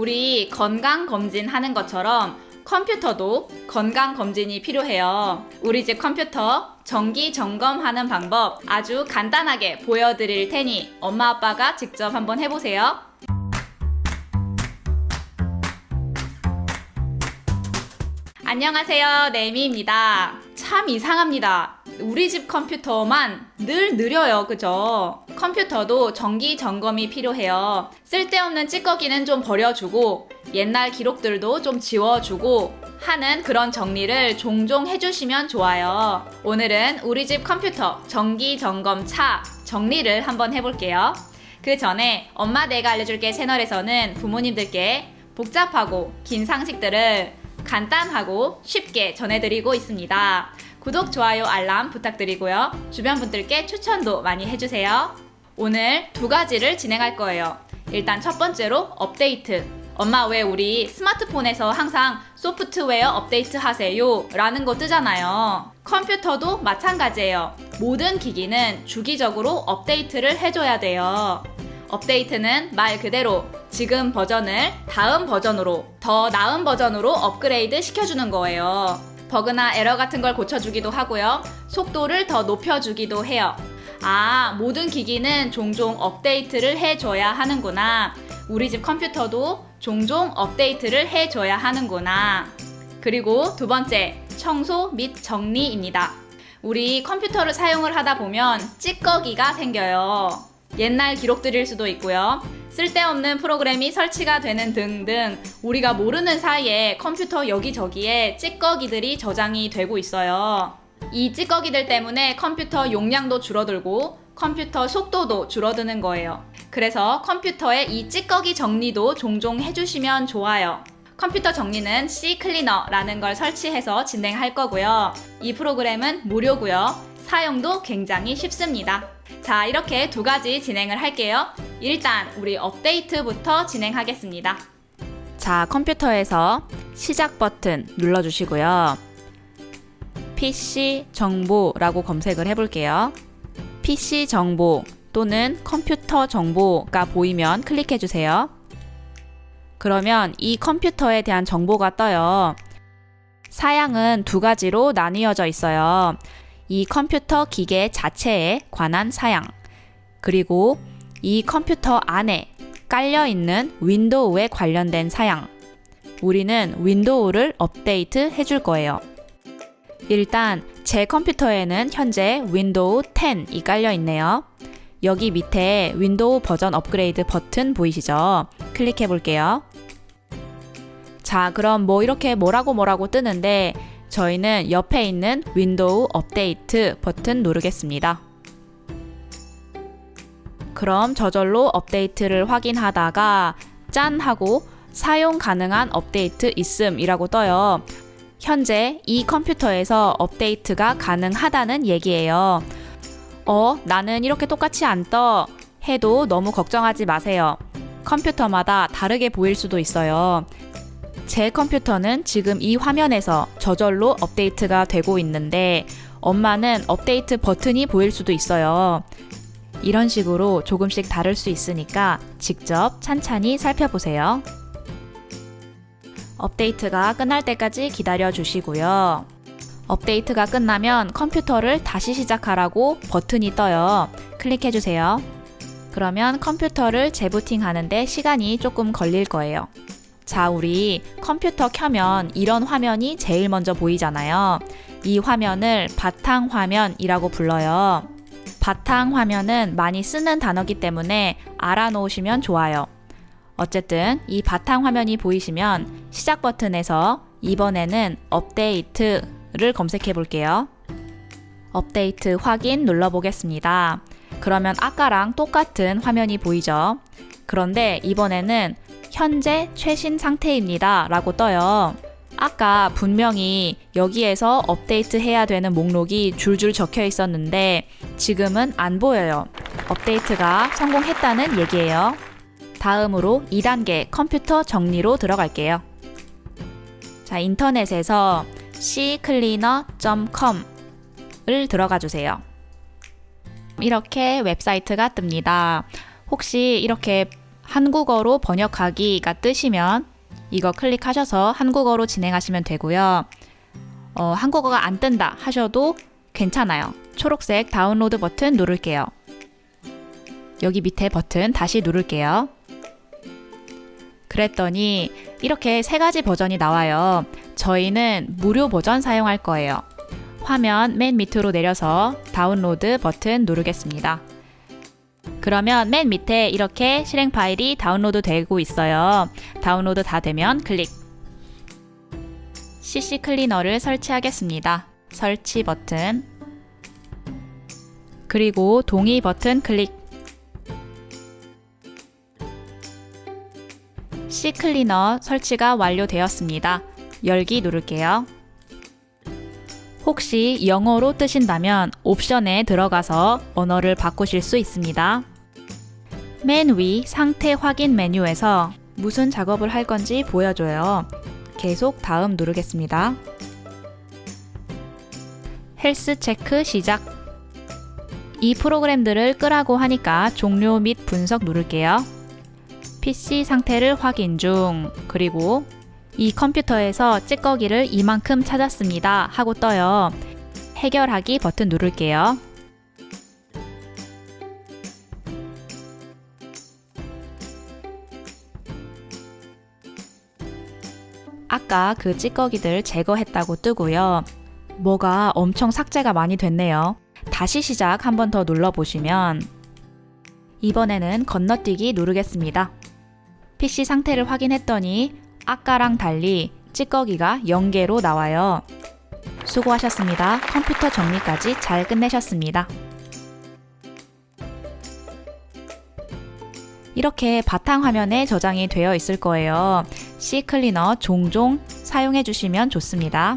우리 건강 검진 하는 것처럼 컴퓨터도 건강 검진이 필요해요. 우리 집 컴퓨터 정기 점검하는 방법 아주 간단하게 보여드릴 테니 엄마 아빠가 직접 한번 해보세요. 안녕하세요. 네미입니다. 참 이상합니다. 우리 집 컴퓨터만 늘 느려요. 그죠? 컴퓨터도 정기 점검이 필요해요. 쓸데없는 찌꺼기는 좀 버려주고 옛날 기록들도 좀 지워주고 하는 그런 정리를 종종 해주시면 좋아요. 오늘은 우리 집 컴퓨터 정기 점검 차 정리를 한번 해볼게요. 그 전에 엄마 내가 알려줄게 채널에서는 부모님들께 복잡하고 긴 상식들을 간단하고 쉽게 전해드리고 있습니다. 구독, 좋아요, 알람 부탁드리고요. 주변 분들께 추천도 많이 해주세요. 오늘 두 가지를 진행할 거예요. 일단 첫 번째로 업데이트. 엄마 왜 우리 스마트폰에서 항상 소프트웨어 업데이트 하세요? 라는 거 뜨잖아요. 컴퓨터도 마찬가지예요. 모든 기기는 주기적으로 업데이트를 해줘야 돼요. 업데이트는 말 그대로 지금 버전을 다음 버전으로 더 나은 버전으로 업그레이드 시켜주는 거예요. 버그나 에러 같은 걸 고쳐주기도 하고요. 속도를 더 높여주기도 해요. 아, 모든 기기는 종종 업데이트를 해줘야 하는구나. 우리 집 컴퓨터도 종종 업데이트를 해줘야 하는구나. 그리고 두 번째, 청소 및 정리입니다. 우리 컴퓨터를 사용을 하다 보면 찌꺼기가 생겨요. 옛날 기록들일 수도 있고요. 쓸데없는 프로그램이 설치가 되는 등등 우리가 모르는 사이에 컴퓨터 여기저기에 찌꺼기들이 저장이 되고 있어요. 이 찌꺼기들 때문에 컴퓨터 용량도 줄어들고 컴퓨터 속도도 줄어드는 거예요. 그래서 컴퓨터의 이 찌꺼기 정리도 종종 해주시면 좋아요. 컴퓨터 정리는 C 클리너라는 걸 설치해서 진행할 거고요. 이 프로그램은 무료고요. 사용도 굉장히 쉽습니다. 자, 이렇게 두 가지 진행을 할게요. 일단 우리 업데이트부터 진행하겠습니다. 자, 컴퓨터에서 시작 버튼 눌러주시고요. PC 정보라고 검색을 해볼게요. PC 정보 또는 컴퓨터 정보가 보이면 클릭해 주세요. 그러면 이 컴퓨터에 대한 정보가 떠요. 사양은 두 가지로 나뉘어져 있어요. 이 컴퓨터 기계 자체에 관한 사양, 그리고 이 컴퓨터 안에 깔려 있는 윈도우에 관련된 사양. 우리는 윈도우를 업데이트 해줄 거예요. 일단 제 컴퓨터에는 현재 윈도우 10이 깔려 있네요. 여기 밑에 윈도우 버전 업그레이드 버튼 보이시죠? 클릭해 볼게요. 자, 그럼 뭐 이렇게 뭐라고 뭐라고 뜨는데 저희는 옆에 있는 윈도우 업데이트 버튼 누르겠습니다. 그럼 저절로 업데이트를 확인하다가 짠 하고 사용 가능한 업데이트 있음이라고 떠요. 현재 이 컴퓨터에서 업데이트가 가능하다는 얘기예요. 어, 나는 이렇게 똑같이 안 떠. 해도 너무 걱정하지 마세요. 컴퓨터마다 다르게 보일 수도 있어요. 제 컴퓨터는 지금 이 화면에서 저절로 업데이트가 되고 있는데 엄마는 업데이트 버튼이 보일 수도 있어요. 이런 식으로 조금씩 다를 수 있으니까 직접 찬찬히 살펴보세요. 업데이트가 끝날 때까지 기다려 주시고요. 업데이트가 끝나면 컴퓨터를 다시 시작하라고 버튼이 떠요. 클릭해 주세요. 그러면 컴퓨터를 재부팅 하는데 시간이 조금 걸릴 거예요. 자, 우리 컴퓨터 켜면 이런 화면이 제일 먼저 보이잖아요. 이 화면을 바탕 화면이라고 불러요. 바탕 화면은 많이 쓰는 단어기 때문에 알아놓으시면 좋아요. 어쨌든 이 바탕 화면이 보이시면 시작 버튼에서 이번에는 업데이트를 검색해 볼게요. 업데이트 확인 눌러보겠습니다. 그러면 아까랑 똑같은 화면이 보이죠? 그런데 이번에는 현재 최신 상태입니다. 라고 떠요. 아까 분명히 여기에서 업데이트 해야 되는 목록이 줄줄 적혀 있었는데 지금은 안 보여요. 업데이트가 성공했다는 얘기예요. 다음으로 2단계 컴퓨터 정리로 들어갈게요. 자, 인터넷에서 ccleaner.com을 들어가 주세요. 이렇게 웹사이트가 뜹니다. 혹시 이렇게 한국어로 번역하기가 뜨시면 이거 클릭하셔서 한국어로 진행하시면 되고요. 어, 한국어가 안 뜬다 하셔도 괜찮아요. 초록색 다운로드 버튼 누를게요. 여기 밑에 버튼 다시 누를게요. 그랬더니 이렇게 세 가지 버전이 나와요. 저희는 무료 버전 사용할 거예요. 화면 맨 밑으로 내려서 다운로드 버튼 누르겠습니다. 그러면 맨 밑에 이렇게 실행 파일이 다운로드 되고 있어요. 다운로드 다 되면 클릭. CC 클리너를 설치하겠습니다. 설치 버튼. 그리고 동의 버튼 클릭. C 클리너 설치가 완료되었습니다. 열기 누를게요. 혹시 영어로 뜨신다면 옵션에 들어가서 언어를 바꾸실 수 있습니다. 맨 위 상태 확인 메뉴에서 무슨 작업을 할 건지 보여줘요. 계속 다음 누르겠습니다. 헬스 체크 시작. 이 프로그램들을 끄라고 하니까 종료 및 분석 누를게요. PC 상태를 확인 중. 그리고 이 컴퓨터에서 찌꺼기를 이만큼 찾았습니다 하고 떠요. 해결하기 버튼 누를게요. 아까 그 찌꺼기들 제거했다고 뜨고요. 뭐가 엄청 삭제가 많이 됐네요. 다시 시작 한 번 더 눌러보시면 이번에는 건너뛰기 누르겠습니다. PC 상태를 확인했더니 아까랑 달리 찌꺼기가 0개로 나와요. 수고하셨습니다. 컴퓨터 정리까지 잘 끝내셨습니다. 이렇게 바탕 화면에 저장이 되어 있을 거예요. C 클리너 종종 사용해 주시면 좋습니다.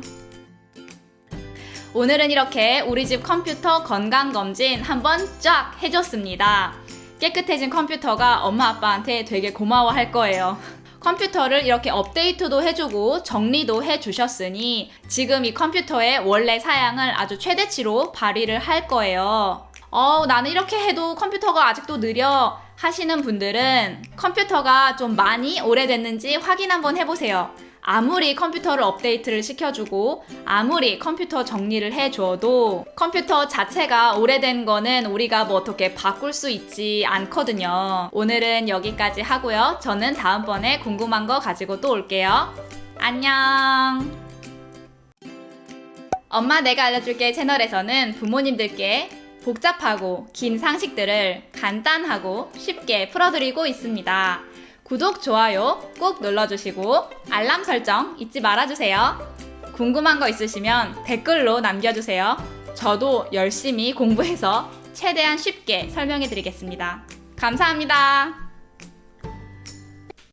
오늘은 이렇게 우리 집 컴퓨터 건강검진 한번 쫙 해줬습니다. 깨끗해진 컴퓨터가 엄마 아빠한테 되게 고마워할 거예요. 컴퓨터를 이렇게 업데이트도 해주고 정리도 해주셨으니 지금 이 컴퓨터의 원래 사양을 아주 최대치로 발휘를 할 거예요. 어, 나는 이렇게 해도 컴퓨터가 아직도 느려 하시는 분들은 컴퓨터가 좀 많이 오래됐는지 확인 한번 해보세요. 아무리 컴퓨터를 업데이트를 시켜주고 아무리 컴퓨터 정리를 해줘도 컴퓨터 자체가 오래된 거는 우리가 뭐 어떻게 바꿀 수 있지 않거든요. 오늘은 여기까지 하고요. 저는 다음번에 궁금한 거 가지고 또 올게요. 안녕! 엄마 내가 알려줄게 채널에서는 부모님들께 복잡하고 긴 상식들을 간단하고 쉽게 풀어드리고 있습니다. 구독, 좋아요 꼭 눌러주시고 알람 설정 잊지 말아주세요. 궁금한 거 있으시면 댓글로 남겨주세요. 저도 열심히 공부해서 최대한 쉽게 설명해 드리겠습니다. 감사합니다.